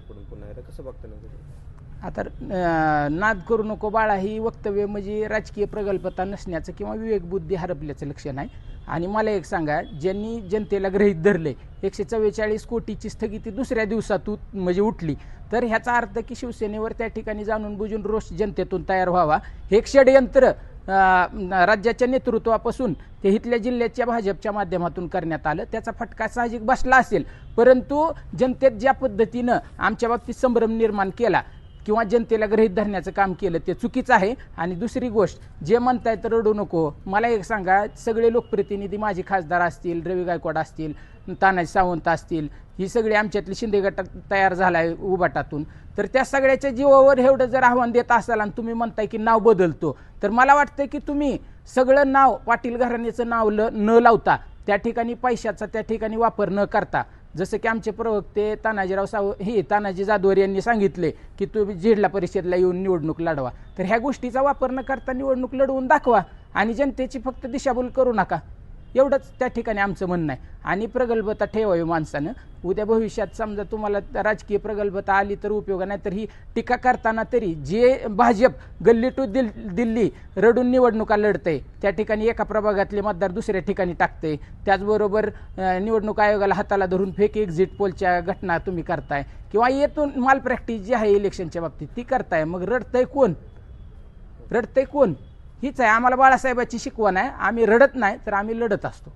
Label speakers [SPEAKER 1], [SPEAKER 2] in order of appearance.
[SPEAKER 1] भाजपकडून पुन्हा एकदा? कसं बघता नगर
[SPEAKER 2] आता अं, नाद करू नको बाळा ही वक्तव्य म्हणजे राजकीय प्रगल्भता नसण्याचं किंवा विवेकबुद्धी हरपल्याचं लक्षण आहे. आणि मला एक सांगा ज्यांनी जनतेला ग्रहीत धरले एकशे चव्वेचाळीस कोटीची स्थगिती दुसऱ्या दिवसातून म्हणजे उठली तर ह्याचा अर्थ की शिवसेनेवर त्या ठिकाणी जाणून बुजून रोष जनतेतून तयार व्हावा. हे एक षडयंत्र. राज्याच्या नेतृत्वापासून ते इथल्या जिल्ह्याच्या भाजपच्या माध्यमातून करण्यात आलं. त्याचा फटका साहजिक बसला असेल. परंतु जनतेत ज्या पद्धतीनं आमच्या बाबतीत संभ्रम निर्माण केला किंवा जनतेला गृहीत धरण्याचं काम केलं ते चुकीचं आहे. आणि दुसरी गोष्ट जे म्हणतायत रडू नको. मला एक सांगा सगळे लोकप्रतिनिधी माझे खासदार असतील रवी गायकवाड असतील तानाजी सावंत असतील ही सगळी आमच्यातली शिंदे गटात तयार झाला आहे उबाटातून तर त्या सगळ्याच्या जीवावर एवढं जर आव्हान देत असाल आणि तुम्ही म्हणताय की नाव बदलतो तर मला वाटतं की तुम्ही सगळं नाव पाटील घराण्याचं नाव ल न लावता त्या ठिकाणी पैशाचा त्या ठिकाणी वापर न करता जसं की आमचे प्रवक्ते तानाजीराव साव हे तानाजी जाधवर यांनी सांगितले की तुम्ही जिल्हा परिषदला येऊन निवडणूक लढवा. तर ह्या गोष्टीचा वापर न करता निवडणूक लढवून दाखवा आणि जनतेची फक्त दिशाभूल करू नका. एवढंच त्या ठिकाणी आमचं म्हणणं आहे. आणि प्रगल्भता ठेवावी माणसानं. उद्या भविष्यात समजा तुम्हाला राजकीय प्रगल्भता आली तर उपयोग नाही तर ही टीका करताना तरी जे भाजप गल्ली टू दिल दिल्ली रडून निवडणुका लढते त्या ठिकाणी एका प्रभागातले मतदार दुसऱ्या ठिकाणी टाकते त्याचबरोबर निवडणूक आयोगाला हाताला धरून फेक एक्झिट पोलच्या घटना तुम्ही करताय. किंवा येथून माल प्रॅक्टिस जी आहे इलेक्शनच्या बाबतीत ती करताय. मग रडतंय कोण? रडतंय कोण? हीच आहे. आम्हाला बाळासाहेबाची शिकवण आहे. आम्ही रडत नाही तर आम्ही लढत असतो.